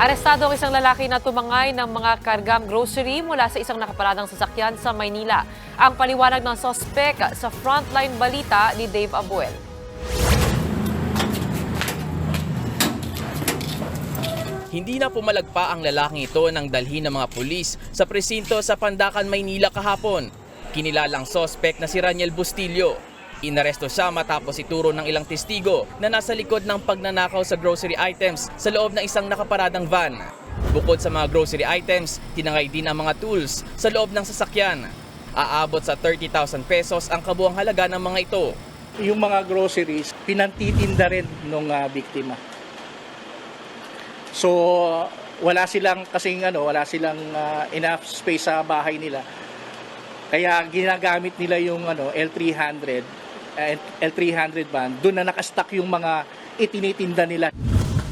Arestado ang isang lalaki na tumangay ng mga kargam grocery mula sa isang nakaparadang sasakyan sa Maynila. Ang paliwanag ng sospek sa frontline balita ni Dave Abuel. Hindi na pumalagpa ang lalaking ito ng dalhin ng mga pulis sa presinto sa Pandakan, Maynila kahapon. Kinilalang sospek na si Raniel Bustillo. Inaresto siya matapos ituro ng ilang testigo na nasa likod ng pagnanakaw sa grocery items sa loob ng isang nakaparadang van. Bukod sa mga grocery items, tinangay din ang mga tools sa loob ng sasakyan. Aabot sa 30,000 pesos ang kabuang halaga ng mga ito. yung mga groceries, pinantitinda rin nung ah, biktima. So, wala silang kasing ano, wala silang ah, enough space sa bahay nila. Kaya ginagamit nila yung ano, L300, eh, L300 van, doon na nakastock yung mga itinitinda nila.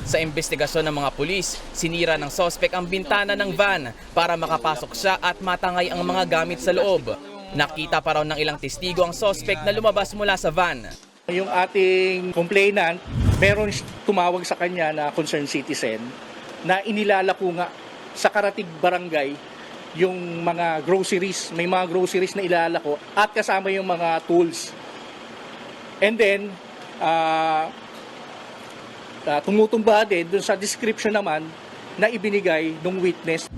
Sa investigasyon ng mga pulis, sinira ng sospek ang bintana ng van para makapasok siya at matangay ang mga gamit sa loob. Nakita pa raw ng ilang testigo ang sospek na lumabas mula sa van. Yung ating complainant, meron tumawag sa kanya na concerned citizen na inilalako nga sa Karatig Barangay yung mga groceries, may mga groceries na ilalako at kasama yung mga tools. And then, ah ah, tumutumba din dun sa description naman na ibinigay ng witness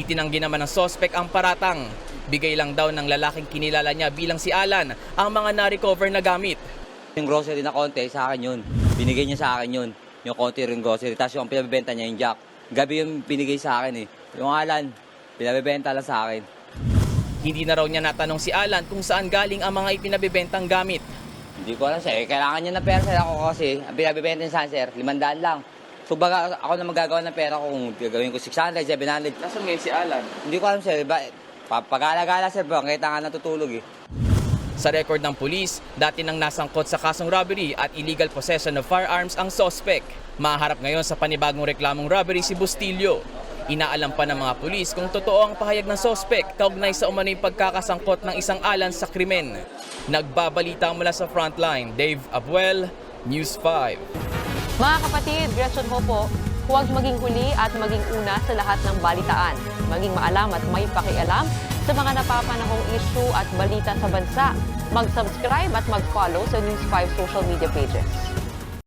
Itinanggi naman ng sospek ang paratang. Bigay lang daw ng lalaking kinilala niya bilang si Alan ang mga na-recover na gamit. Yung grocery na konti, sa akin yun. Binigay niya sa akin yun. Yung konti rin grocery. Tapos yung pinabibenta niya yung jack. Gabi yung binigay sa akin eh. Yung alan, pinabibenta lang sa akin. Hindi na raw niya natanong si Alan kung saan galing ang mga ipinabibentang gamit. Hindi ko alam sir. Eh, kailangan niya ng pera sir. Ako kasi, ang pinabibenta niya sa akin sir, limandaan lang. So baga ako na magagawa ng pera ko kung gagawin ko 600, 700. Nasaan ngayon si Alan? Hindi ko alam sir. Ba, pa- pag-alagala sir, bro, kita nga natutulog eh. Sa record ng pulis, dati nang nasangkot sa kasong robbery at illegal possession of firearms ang sospek. Maharap ngayon sa panibagong reklamong robbery si Bustillo. Inaalam pa ng mga pulis kung totoo ang pahayag ng sospek kaugnay sa umano'y pagkakasangkot ng isang alan sa krimen. Nagbabalita mula sa frontline, Dave Abuel, News 5. Mga kapatid, Gretchen ho po, huwag maging huli at maging una sa lahat ng balitaan. Maging maalam at may pakialam sa mga napapanahong issue at balita sa bansa. Mag-subscribe at mag-follow sa News 5 social media pages.